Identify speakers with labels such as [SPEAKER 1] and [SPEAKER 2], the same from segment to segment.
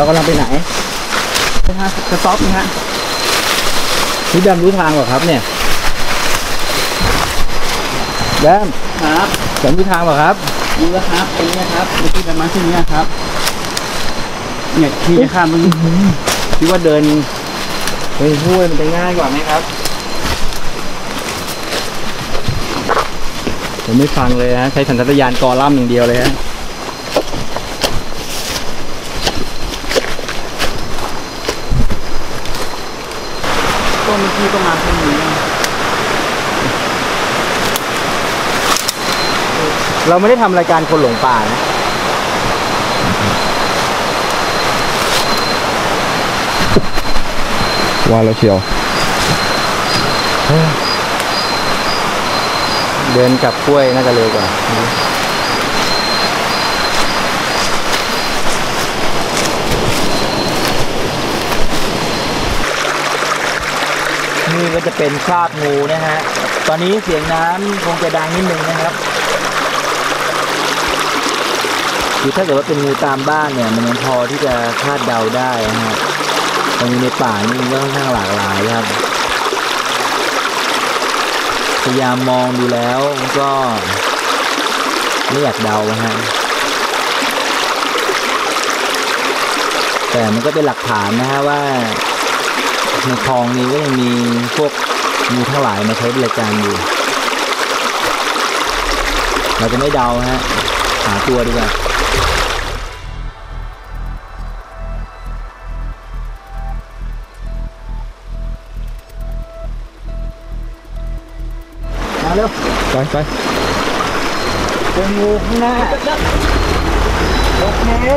[SPEAKER 1] แบมเรากำลังไปไหน
[SPEAKER 2] ไปหาสต็อปนะฮะ
[SPEAKER 1] พี่แบมรู้ทางเหรอครับ เนี่ยแบม
[SPEAKER 2] ครับ
[SPEAKER 1] แบมรู้ทางเหรอครับ
[SPEAKER 2] ดูแล้วครับตรงนี้ครับเมื่อกี้ประมาณเช่นนี้ครับ เนี่ยขี่จะข้ามตรงนี้
[SPEAKER 1] คิดว่าเดินไปห้วยมันจะง่ายกว่าไหมครับผมไม่ฟังเลยฮะใช้สัญชาตญาณกอล่ำอย่างเดียวเลยฮะ
[SPEAKER 2] ต้นเมื่อกี้ก็มาเช่นนี้
[SPEAKER 1] เราไม่ได้ทำรายการคนหลงป่านะ
[SPEAKER 3] ว่าแล้วเชียว
[SPEAKER 1] เดินกลับกล้วยน่าจะเร็วกว่า นี่ ก็จะเป็นคราบงูนะฮะ ตอนนี้เสียงน้ำคงจะดังนิดนึงนะครับคือถ้าเกิดว่าเป็นงูตามบ้านเนี่ย มันยังพอที่จะคาดเดาได้นะฮะต่งูในป่านี่มันก็ค่อนข้างหลากหลายครับ พยายามมองดูแล้วก็ ไม่อยากเดานะฮะแต่มันก็เป็นหลักฐานนะฮะว่า ในคลองนี้ก็ยังมีพวกงูทั้งหลายมาใช้บริการอยู่ เราจะไม่เดาฮะ หาตัวดีกว่ามาเร็ว
[SPEAKER 3] ไปไป
[SPEAKER 1] เจองูข้างหน้าโอเค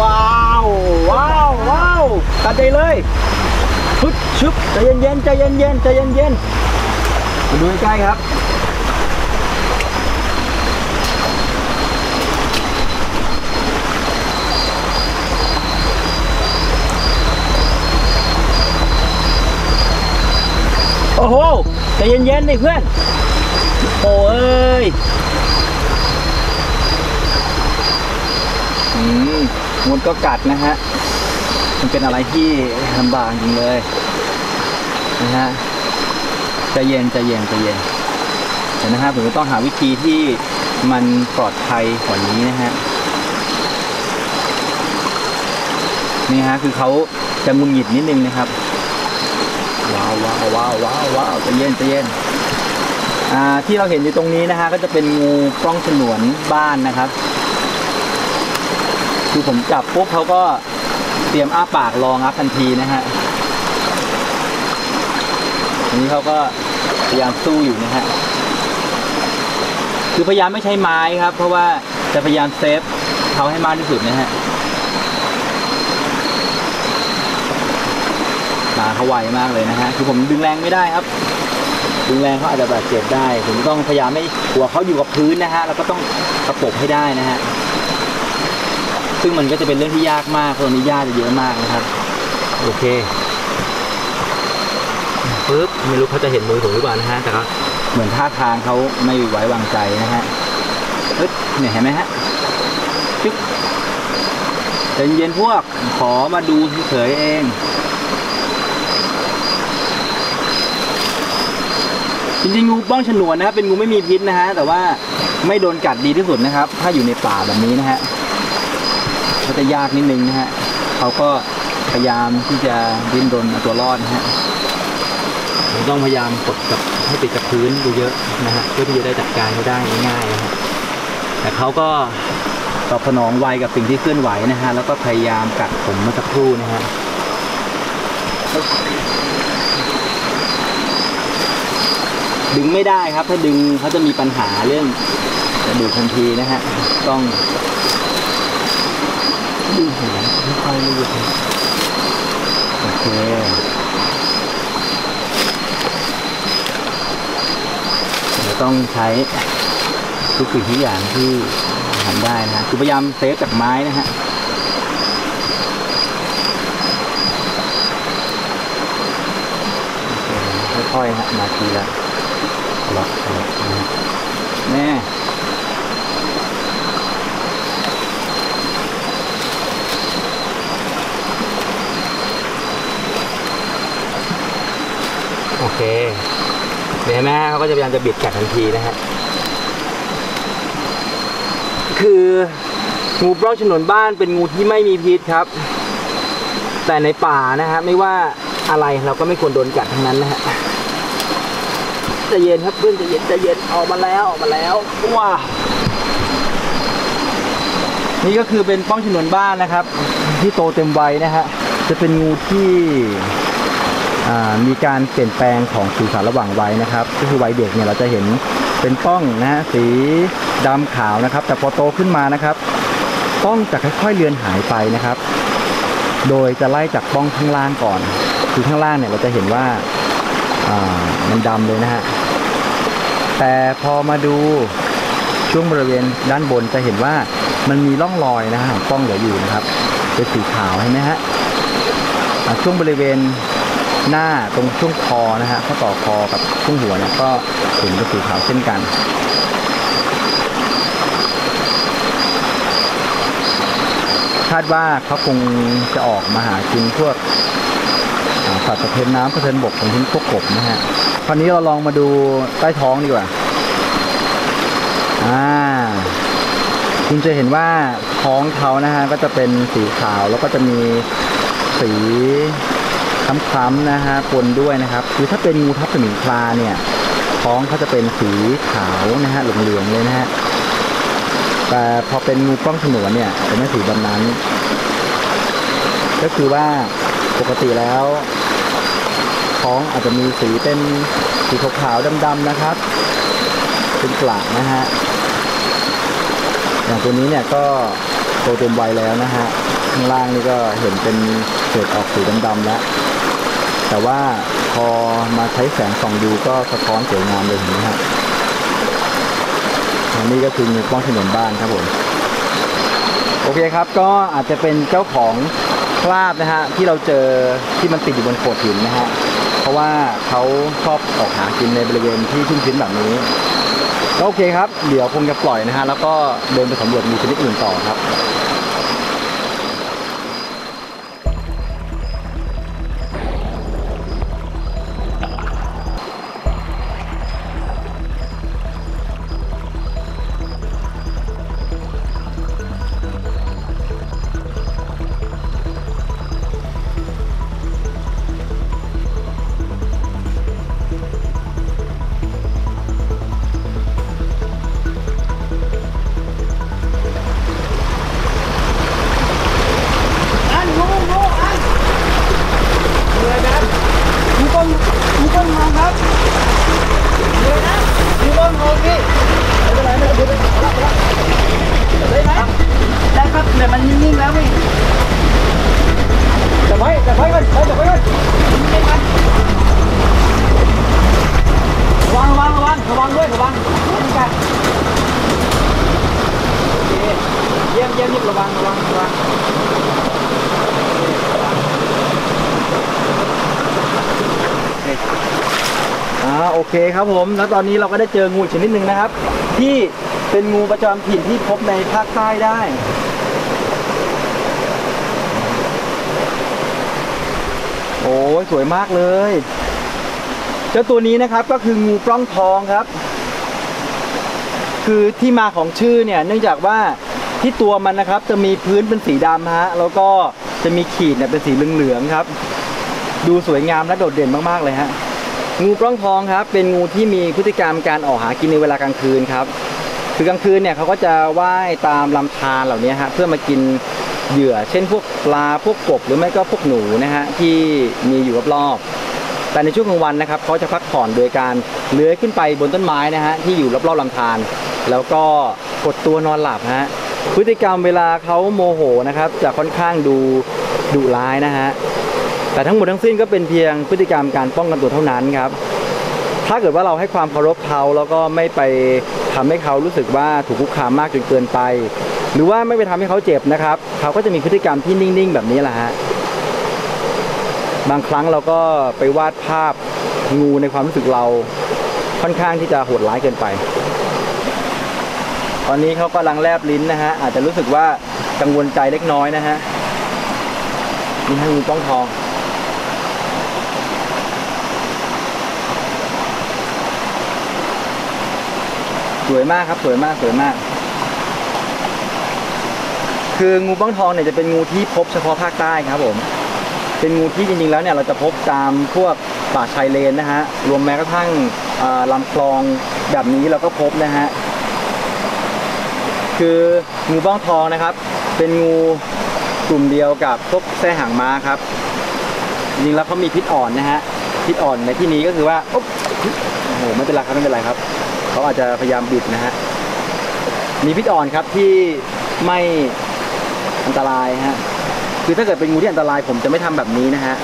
[SPEAKER 1] ว้าวว้าวว้าวตัดใจเลยชุบชุบใจเย็นเย็นๆใจเย็นเย็นๆใจเย็นเย็นๆมาดูใกล้ครับโอ้โหใจเย็นๆดิเพื่อนโอ้เอ้ย อื มดก็กัดนะฮะ มันเป็นอะไรที่ลำบากจริงเลยนะฮะใจเย็นใจเย็นใจเย็นเดี๋ยวนะฮะผมต้องหาวิธีที่มันปลอดภัยกว่านี้นะฮะนี่ฮะคือเขาจะงุนหงิดนิดนึงนะครับว้าวว้าวว้าวว้าวว้าวใจเย็นใจเย็นอ่าที่เราเห็นอยู่ตรงนี้นะฮะก็จะเป็นงูปล้องฉนวนบ้านนะครับ คือผมจับปุ๊บเขาก็เตรียมอ้าปากรองับทันทีนะฮะอันนี้เขาก็พยายามสู้อยู่นะฮะ คือพยายามไม่ใช้ไม้ครับ เพราะว่าจะพยายามเซฟเขาให้มากที่สุดนะฮะขาเขาไวมากเลยนะฮะ คือผมดึงแรงไม่ได้ครับ ดึงแรงเขาอาจจะบาดเจ็บได้ ผมต้องพยายามให้หัวเขาอยู่กับพื้นนะฮะ แล้วก็ต้องประกบให้ได้นะฮะ ซึ่งมันก็จะเป็นเรื่องที่ยากมากเพราะวันนี้ญาติจะเยอะมากนะครับ โอเคปึ๊บไม่รู้เขาจะเห็นมือผมหรือเปล่านะฮะแต่ก็เหมือนท่าทางเขาไม่ไว้วางใจนะฮะปึ๊บเนี่ยเห็นไหมฮะจึ๊บใจเย็นๆพวกขอมาดูเฉยๆเองจริงๆงูบ้องฉนวนนะครับเป็นงูไม่มีพิษนะฮะแต่ว่าไม่โดนกัดดีที่สุดนะครับ ถ้าอยู่ในป่าแบบนี้นะฮะ ก็จะยากนิดนึงนะฮะเขาก็พยายามที่จะดิ้นรนเอาตัวรอดนะฮะผมต้องพยายามกดกับให้ติดกับพื้นดูเยอะนะฮะเพื่อที่จะได้จัดการเขาได้ง่ายๆนะฮะแต่เขาก็ตอบสนองไวกับสิ่งที่เคลื่อนไหวนะฮะแล้วก็พยายามกัดผมเมื่อสักครู่นะฮะดึงไม่ได้ครับ ถ้าดึงเขาจะมีปัญหาเรื่องกระดูกทันทีนะฮะต้อง ดึงหัวไม่ค่อยไม่หยุดนะโอเคต้องใช้ทุกสิ่งทุกอย่างที่ทำได้นะฮะคือพยายามเซฟจากไม้นะฮะค่อยๆฮะมาทีละล็อกล็อกนะแน่ เห็นไหมฮะเขาก็จะพยายามจะบิดกัดทันทีนะฮะคืองูปล้องฉนวนบ้านเป็นงูที่ไม่มีพิษครับ แต่ในป่านะฮะไม่ว่าอะไรเราก็ไม่ควรโดนกัดทั้งนั้นนะฮะใจะเย็นครับเพื่อนใจะเย็นใจะเย็นออกมาแล้วออกมาแล้วว้านี่ก็คือเป็นป้องฉนวนบ้านนะครับ ที่โตเต็มวัยนะฮะจะเป็นงูที่ มีการเปลี่ยนแปลงของสีสันระหว่างวัยนะครับ ก็คือวัยเด็กเนี่ยเราจะเห็นเป็นป้องนะฮะสีดำขาวนะครับ แต่พอโตขึ้นมานะครับ ป้องจะค่อยๆเลือนหายไปนะครับ โดยจะไล่จากป้องข้างล่างก่อน คือข้างล่างเนี่ยเราจะเห็นว่ามันดำเลยนะฮะแต่พอมาดูช่วงบริเวณด้านบนจะเห็นว่ามันมีร่องรอยนะฮะของป้องเหลืออยู่นะครับเป็นสีขาวเห็นไหมฮะช่วงบริเวณ หน้าตรงช่วงคอนะฮะข้อต่อคอกับช่วงหัวเนี่ยก็เห็นเป็สีขาวเช่นกันคาดว่าเขาคงจะออกมาหากินพวกสัตว์สะเทินน้ำสะเทินบกของเช่นพวกกบนะฮะคราวนี้เราลองมาดูใต้ท้องดีกว่า อ่า คุณจะเห็นว่าท้องเขานะฮะก็จะเป็นสีขาวแล้วก็จะมีสี คล้ำๆนะฮะปนด้วยนะครับคือถ้าเป็นงูทับสมิงคลาเนี่ยท้องเขาจะเป็นสีขาวนะฮะเหลืองๆเลยนะฮะแต่พอเป็นงูกล้องฉนวนเนี่ยจะไม่สีแบบนั้น ก็คือว่าปกติแล้ว ท้องอาจจะมีสีเป็นสีขาวๆดำๆนะครับ เป็นกระนะฮะอย่างตัวนี้เนี่ยก็โตเต็มวัยแล้วนะฮะข้างล่างนี่ก็เห็นเป็นเศษออกสีดำๆแล้ว แต่ว่าพอมาใช้แสงส่องดูก็สะท้อนสวยงามเลยเห็นไหมฮะอันนี้ก็คืองูป้องถนนบ้านครับผม โอเคครับก็อาจจะเป็นเจ้าของคราบนะฮะที่เราเจอที่มันติดอยู่บนโขดหินนะฮะเพราะว่าเขาชอบออกหากินในบริเวณที่ชุ่มชื้นแบบนี้ก็โอเคครับ เดี๋ยวคงจะปล่อยนะฮะแล้วก็เดินไปสำรวจงูชนิดอื่นต่อครับ
[SPEAKER 2] เยี่ยมระ
[SPEAKER 1] วังระวังระวังอ่าโอเคครับผม แล้วตอนนี้เราก็ได้เจองูชนิดหนึ่งนะครับ ที่เป็นงูประจำถิ่นที่พบในภาคใต้ได้โอ้ยสวยมากเลย เจ้าตัวนี้นะครับก็คืองูปล้องทองครับ คือที่มาของชื่อเนี่ยเนื่องจากว่า ที่ตัวมันนะครับจะมีพื้นเป็นสีดำฮะแล้วก็จะมีขีดเนี่ยเป็นสีเหลืองๆครับ ดูสวยงามและโดดเด่นมากๆเลยฮะงูปล้องทองครับ เป็นงูที่มีพฤติกรรมการออกหากินในเวลากลางคืนครับ คือกลางคืนเนี่ยเขาก็จะว่ายตามลำธารเหล่านี้ฮะเพื่อมากินเหยื่อ เช่นพวกปลาพวกกบหรือไม่ก็พวกหนูนะฮะที่มีอยู่รอบๆแต่ในช่วงกลางวันนะครับเขาจะพักผ่อนโดยการเลื้อยขึ้นไปบนต้นไม้นะฮะที่อยู่รอบๆลำธารแล้วก็กดตัวนอนหลับฮะ พฤติกรรมเวลาเขาโมโหนะครับจะค่อนข้างดูดุร้ายนะฮะแต่ทั้งหมดทั้งสิ้นก็เป็นเพียงพฤติกรรมการป้องกันตัวเท่านั้นครับ ถ้าเกิดว่าเราให้ความเคารพเขาแล้วก็ไม่ไปทำให้เขารู้สึกว่าถูกคุกคามมากจนเกินไป หรือว่าไม่ไปทำให้เขาเจ็บนะครับ เขาก็จะมีพฤติกรรมที่นิ่งๆ แบบนี้แหละฮะบางครั้งเราก็ไปวาดภาพงูในความรู้สึกเราค่อนข้างที่จะโหดร้ายเกินไป ตอนนี้เขากำลังแลบลิ้นนะฮะ อาจจะรู้สึกว่ากังวลใจเล็กน้อยนะฮะ นี่ให้งูป้องทอง สวยมากครับสวยมากสวยมาก คืองูบ้องทองเนี่ยจะเป็นงูที่พบเฉพาะภาคใต้ครับผม เป็นงูที่จริงๆแล้วเนี่ยเราจะพบตามพวกป่าชายเลนนะฮะ รวมแม้กระทั่งลำคลองแบบนี้เราก็พบนะฮะ คืองูบ้องทองนะครับ เป็นงูกลุ่มเดียวกับพวกแส้หางม้าครับจริงๆแล้วเขามีพิษอ่อนนะฮะพิษอ่อนในที่นี้ก็คือว่าโอ้โหไม่เป็นไรครับไม่เป็นไรครับเขาอาจจะพยายามบิดนะฮะมีพิษอ่อนครับที่ไม่อันตรายฮะคือถ้าเกิดเป็นงูที่อันตรายผมจะไม่ทำแบบนี้นะฮะ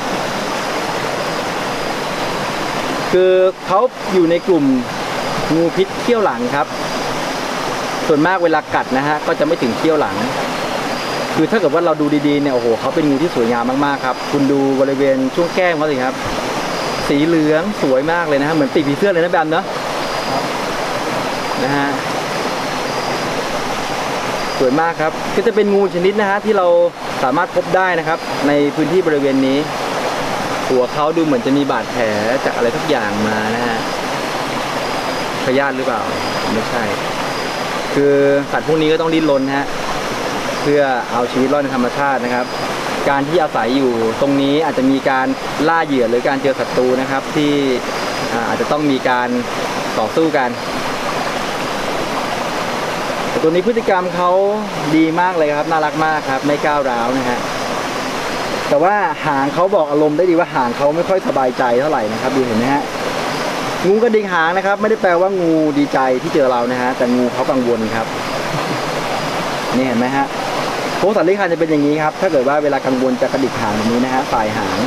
[SPEAKER 1] คือเขาอยู่ในกลุ่มงูพิษเขี้ยวหลังครับ ส่วนมากเวลากัดนะฮะก็จะไม่ถึงเขี้ยวหลัง คือถ้าเกิดว่าเราดูดีๆเนี่ยโอ้โหเขาเป็นงูที่สวยงามมากๆครับ คุณดูบริเวณช่วงแก้มเขาสิครับ สีเหลืองสวยมากเลยนะฮะเหมือนปีกผีเสื้อเลยนะแบมเนาะนะฮะสวยมากครับ ก็จะเป็นงูชนิดนะฮะที่เราสามารถพบได้นะครับ ในพื้นที่บริเวณนี้ หัวเขาดูเหมือนจะมีบาดแผลจากอะไรทุกอย่างมานะฮะพยาธิหรือเปล่า ไม่ใช่ คือสัตว์พวกนี้ก็ต้องดิ้นรนฮะเพื่อเอาชีวิตรอดในธรรมชาตินะครับ การที่อาศัยอยู่ตรงนี้อาจจะมีการล่าเหยื่อหรือการเจอศัตรูนะครับ ที่อาอาจจะต้องมีการต่อสู้กันแต่ตัวนี้พฤติกรรมเขาดีมากเลยครับ น่ารักมากครับ ไม่ก้าวร้าวนะฮะแต่ว่าหางเขาบอกอารมณ์ได้ดีว่าหางเขาไม่ค่อยสบายใจเท่าไหร่นะครับดูเห็นไหมฮะ งูกระดิกหางนะครับ ไม่ได้แปลว่างูดีใจที่เจอเรานะฮะแต่งูเขากังวลครับนี่เห็นไหมฮะพวกสัตว์เลื้อยคลานจะเป็นอย่างนี้ครับ ถ้าเกิดว่าเวลากังวลจะกระดิกหางแบบนี้นะฮะสายหาง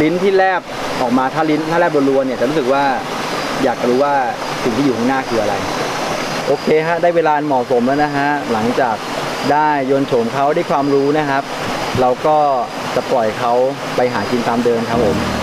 [SPEAKER 1] ลิ้นที่แลบออกมาถ้าลิ้นถ้าแลบรัวๆเนี่ยจะรู้สึกว่าอยากรู้ว่าสิ่งที่อยู่ข้างหน้าคืออะไร โอเคฮะได้เวลาเหมาะสมแล้วนะฮะหลังจากได้โยนโฉมเขาได้ความรู้นะครับ เราก็จะปล่อยเขาไปหากินตามเดิมครับผม